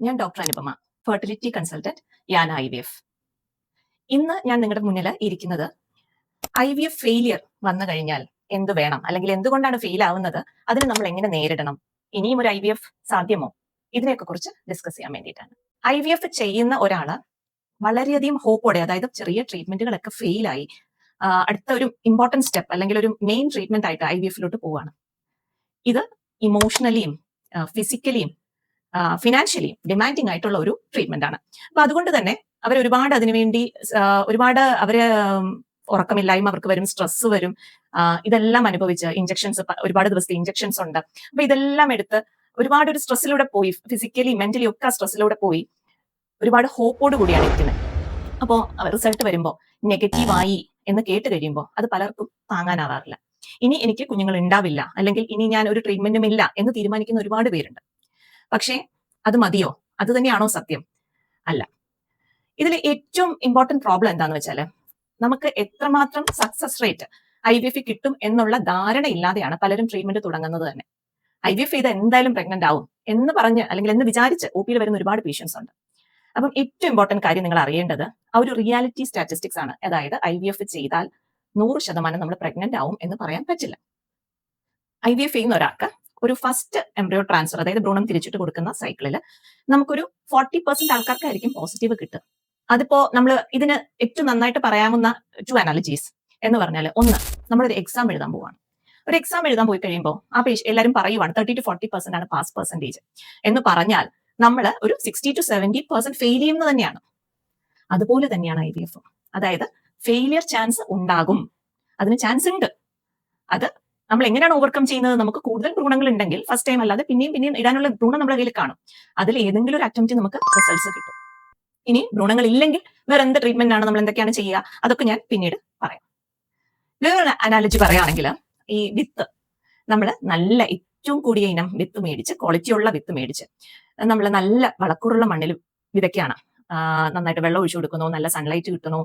ഞാൻ doctor Anupama fertility consultant യാൻ I V F ഇന്ന് ഞാൻ നിങ്ങളുടെ മുന്നിൽ ഇരിക്കുന്നത് ഐ വി എഫ് ഫെയിലിയർ വന്നു കഴിഞ്ഞാൽ എന്ത് വേണം? അല്ലെങ്കിൽ എന്തുകൊണ്ടാണ് ഫെയിൽ ആവുന്നത്? അതിന് നമ്മൾ എങ്ങനെ നേരിടണം? ഇനിയും ഒരു ഐ വി എഫ് സാധ്യമോ? ഇതിനെയൊക്കെ കുറിച്ച് ഡിസ്കസ് ചെയ്യാൻ വേണ്ടിയിട്ടാണ്. ഐ വി എഫ് ചെയ്യുന്ന ഒരാൾ വളരെയധികം ഹോപ്പോടെ അതായത് ചെറിയ ട്രീറ്റ്മെന്റുകളൊക്കെ ഫെയിലായി അടുത്ത ഒരു ഇമ്പോർട്ടന്റ് സ്റ്റെപ്പ് അല്ലെങ്കിൽ ഒരു മെയിൻ ട്രീറ്റ്മെന്റ് ആയിട്ട് ഐ വി എഫിലോട്ട് പോവാണ്. ഇത് ഇമോഷണലിയും ഫിസിക്കലിയും ഫിനാൻഷ്യലിയും ഡിമാൻഡിങ് ആയിട്ടുള്ള ഒരു ട്രീറ്റ്മെന്റ് ആണ്. അപ്പൊ അതുകൊണ്ട് തന്നെ അവർ ഒരുപാട് അതിനുവേണ്ടി ഒരുപാട് അവർ ഉറക്കമില്ലായ്മ അവർക്ക് വരും സ്ട്രെസ് വരും. ഇതെല്ലാം അനുഭവിച്ച് ഇഞ്ചക്ഷൻസ് ഒരുപാട് ദിവസത്തെ ഇഞ്ചക്ഷൻസ് ഉണ്ട്. അപ്പൊ ഇതെല്ലാം എടുത്ത് ഒരുപാട് ഒരു സ്ട്രെസ്സിലൂടെ പോയി ഫിസിക്കലി മെന്റലി ഒക്കെ സ്ട്രെസ്സിലൂടെ പോയി ഒരുപാട് ഹോപ്പോട് കൂടിയാണ് ഇരിക്കുന്നത് അപ്പോൾ റിസൾട്ട് വരുമ്പോൾ നെഗറ്റീവായി എന്ന് കേട്ട് കഴിയുമ്പോൾ അത് പലർക്കും താങ്ങാനാവാറില്ല. ഇനി എനിക്ക് കുഞ്ഞുങ്ങൾ ഉണ്ടാവില്ല അല്ലെങ്കിൽ ഇനി ഞാൻ ഒരു ട്രീറ്റ്മെന്റും ഇല്ല എന്ന് തീരുമാനിക്കുന്ന ഒരുപാട് പേരുണ്ട്. പക്ഷേ അത് മതിയോ? അത് തന്നെയാണോ സത്യം? അല്ല. ഇതിൽ ഏറ്റവും ഇമ്പോർട്ടന്റ് പ്രോബ്ലം എന്താന്ന് വെച്ചാൽ നമുക്ക് എത്രമാത്രം success rate I V F കിട്ടും എന്നുള്ള ധാരണ ഇല്ലാതെയാണ് പലരും ട്രീറ്റ്മെന്റ് തുടങ്ങുന്നത് തന്നെ. ഐ വി എഫ് ചെയ്ത് എന്തായാലും പ്രഗ്നന്റ് ആവും എന്ന് പറഞ്ഞ് അല്ലെങ്കിൽ എന്ന് വിചാരിച്ച് ഒ പിയിൽ വരുന്ന ഒരുപാട് പേഷ്യൻസ് ഉണ്ട്. അപ്പം ഏറ്റവും ഇമ്പോർട്ടന്റ് കാര്യം നിങ്ങൾ അറിയേണ്ടത് ആ ഒരു റിയാലിറ്റി സ്റ്റാറ്റിസ്റ്റിക്സ് ആണ്. അതായത് ഐ വി എഫ് ചെയ്താൽ നൂറ് ശതമാനം നമ്മൾ പ്രഗ്നന്റ് ആവും എന്ന് പറയാൻ പറ്റില്ല. ഐ വി എഫ് ചെയ്യുന്ന ഒരാൾക്ക് ഒരു ഫസ്റ്റ് എംബ്രിയോ ട്രാൻസ്ഫർ അതായത് ഭ്രൂണം തിരിച്ചിട്ട് കൊടുക്കുന്ന സൈക്കിളിൽ നമുക്കൊരു ഫോർട്ടി പെർസെന്റ് ആൾക്കാർക്കായിരിക്കും പോസിറ്റീവ് കിട്ടുക. അതിപ്പോ നമ്മൾ ഇതിന് ഏറ്റവും നന്നായിട്ട് പറയാവുന്ന ടു അനാലജീസ് എന്ന് പറഞ്ഞാൽ ഒന്ന് നമ്മളൊരു എക്സാം എഴുതാൻ പോവാണ്. ഒരു എക്സാം എഴുതാൻ പോയി കഴിയുമ്പോൾ ആ പേശ് എല്ലാവരും പറയുവാണ് തേർട്ടി ടു ഫോർട്ടി പെർസെന്റ് ആണ് പാസ് പെർസെന്റേജ് എന്ന് പറഞ്ഞാൽ നമ്മൾ ഒരു sixty to seventy percent fail ചെയ്യുന്നത് തന്നെയാണ്. അതുപോലെ തന്നെയാണ് ഐ വി എഫ് അതായത് ഫെയിലിയർ ചാൻസ് ഉണ്ടാകും. അതിന് ചാൻസ് ഉണ്ട്. അത് നമ്മൾ എങ്ങനെയാണ് ഓവർകം ചെയ്യുന്നത്? നമുക്ക് കൂടുതൽ ഭ്രൂണങ്ങൾ ഉണ്ടെങ്കിൽ ഫസ്റ്റ് ടൈം അല്ലാതെ പിന്നെയും പിന്നെയും ഇടാനുള്ള ഭ്രൂണം നമ്മുടെ കയ്യിൽ കാണും. അതിൽ ഏതെങ്കിലും ഒരു അറ്റംപ്റ്റ് നമുക്ക് റിസൾട്ട്സ് കിട്ടും. ഇനി ഭ്രൂണങ്ങൾ ഇല്ലെങ്കിൽ വേറെ എന്ത് ട്രീറ്റ്മെന്റ് ആണ്? നമ്മൾ എന്തൊക്കെയാണ് ചെയ്യുക? അതൊക്കെ ഞാൻ പിന്നീട് പറയാം. വേറൊരു അനാലജി പറയുകയാണെങ്കിൽ ഈ വിത്ത്. നമ്മൾ നല്ല ഏറ്റവും കൂടിയ ഇനം വിത്ത് മേടിച്ച് ക്വാളിറ്റി ഉള്ള വിത്ത് മേടിച്ച് നമ്മൾ നല്ല വളക്കൂറുള്ള മണ്ണിൽ വിതയ്ക്കാണ് നന്നായിട്ട് വെള്ളം ഒഴിച്ചു കൊടുക്കുന്നു നല്ല സൺലൈറ്റ് കിട്ടുന്നു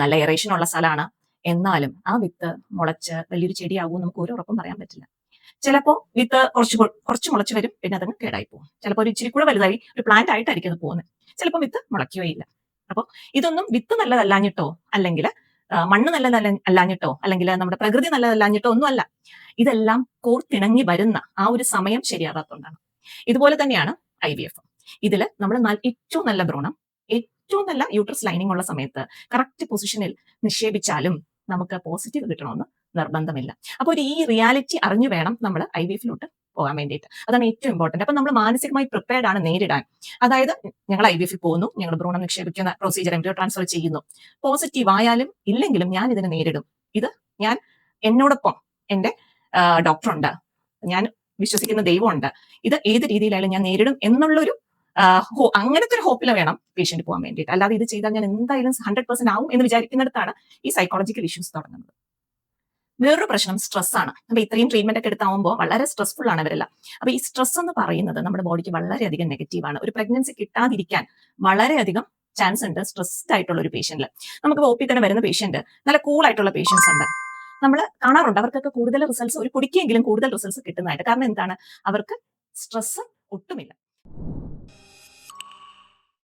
നല്ല എറേഷൻ ഉള്ള സ്ഥലമാണ്. എന്നാലും ആ വിത്ത് മുളച്ച് വലിയൊരു ചെടിയാകും നമുക്ക് ഒരു ഉറപ്പും പറയാൻ പറ്റില്ല. ചിലപ്പോ വിത്ത് കുറച്ച് കുറച്ച് മുളച്ച് വരും പിന്നെ അതങ്ങ് കേടായി പോകും. ചിലപ്പോൾ ഒരു ഇച്ചിരി കൂടെ വലുതായി ഒരു പ്ലാന്റ് ആയിട്ടായിരിക്കും അത് പോകുന്നത് ചിലപ്പോൾ വിത്ത് മുളയ്ക്കുകയില്ല അപ്പോൾ ഇതൊന്നും വിത്ത് നല്ലതല്ലാഞ്ഞിട്ടോ അല്ലെങ്കിൽ മണ്ണ് നല്ലതല്ല അല്ലാഞ്ഞിട്ടോ അല്ലെങ്കിൽ നമ്മുടെ പ്രകൃതി നല്ലതല്ലാഞ്ഞിട്ടോ ഒന്നും അല്ല ഇതെല്ലാം കോർത്തിണങ്ങി വരുന്ന ആ ഒരു സമയം ശരിയാകാത്തതുകൊണ്ടാണ്. ഇതുപോലെ തന്നെയാണ് ഐ വി എഫ് ഇതിൽ നമ്മൾ ഏറ്റവും നല്ല ഭ്രൂണം ഏറ്റവും നല്ല യൂട്രസ് ലൈനിങ് ഉള്ള സമയത്ത് കറക്റ്റ് പൊസിഷനിൽ നിക്ഷേപിച്ചാലും നമുക്ക് പോസിറ്റീവ് കിട്ടണമെന്ന് നിർബന്ധമില്ല. അപ്പോൾ ഒരു ഈ റിയാലിറ്റി അറിഞ്ഞു വേണം നമ്മൾ ഐ വി എഫിലോട്ട് പോകാൻ വേണ്ടിയിട്ട്. അതാണ് ഏറ്റവും ഇമ്പോർട്ടന്റ് അപ്പൊ നമ്മൾ മാനസികമായി പ്രിപ്പയർഡ് ആണ് നേരിടാൻ. അതായത് ഞങ്ങൾ ഐ വി എഫിൽ പോകുന്നു ഞങ്ങൾ ഭ്രൂണം നിക്ഷേപിക്കുന്ന പ്രൊസീജിയർ എംബ്രിയോ ട്രാൻസ്ഫർ ചെയ്യുന്നു. പോസിറ്റീവ് ആയാലും ഇല്ലെങ്കിലും ഞാൻ ഇതിനെ നേരിടും. ഇത് ഞാൻ എന്നോടൊപ്പം എന്റെ ഡോക്ടറുണ്ട് ഞാൻ വിശ്വസിക്കുന്ന ദൈവമുണ്ട്. ഇത് ഏത് രീതിയിലായാലും ഞാൻ നേരിടും എന്നുള്ളൊരു അങ്ങനത്തെ ഒരു ഹോപ്പിൽ വേണം പേഷ്യന്റ് പോകാൻ വേണ്ടിയിട്ട്. അല്ലാതെ ഇത് ചെയ്താൽ ഞാൻ എന്തായാലും ഹൺഡ്രഡ് പെർസെന്റ് ആവും എന്ന് വിചാരിക്കുന്നിടത്താണ് ഈ സൈക്കോളജിക്കൽ ഇഷ്യൂസ് തുടങ്ങുന്നത്. വേറൊരു പ്രശ്നം സ്ട്രെസ് ആണ്. അപ്പൊ ഇത്രയും ട്രീറ്റ്മെന്റ് ഒക്കെ എടുത്താവുമ്പോൾ വളരെ സ്ട്രെസ്ഫുൾ ആണ് അവരെല്ലാം. അപ്പൊ ഈ സ്ട്രെസ് എന്ന് പറയുന്നത് നമ്മുടെ ബോഡിക്ക് വളരെയധികം നെഗറ്റീവ് ആണ്. ഒരു പ്രഗ്നൻസി കിട്ടാതിരിക്കാൻ വളരെയധികം ചാൻസ് ഉണ്ട് സ്ട്രെസ്ഡ് ആയിട്ടുള്ള ഒരു പേഷ്യന്റിൽ നമുക്ക് ഒ പി തന്നെ വരുന്ന പേഷ്യന്റ് നല്ല കൂൾ ആയിട്ടുള്ള പേഷ്യൻസ് ഉണ്ട്. നമ്മൾ കാണാറുണ്ട് അവർക്കൊക്കെ കൂടുതൽ റിസൾട്ട്സ് ഒരു കുടിക്കെങ്കിലും കൂടുതൽ റിസൾട്ട്സ് കിട്ടുന്നതായിട്ട്. കാരണം എന്താണ്? അവർക്ക് സ്ട്രെസ് ഒട്ടുമില്ല.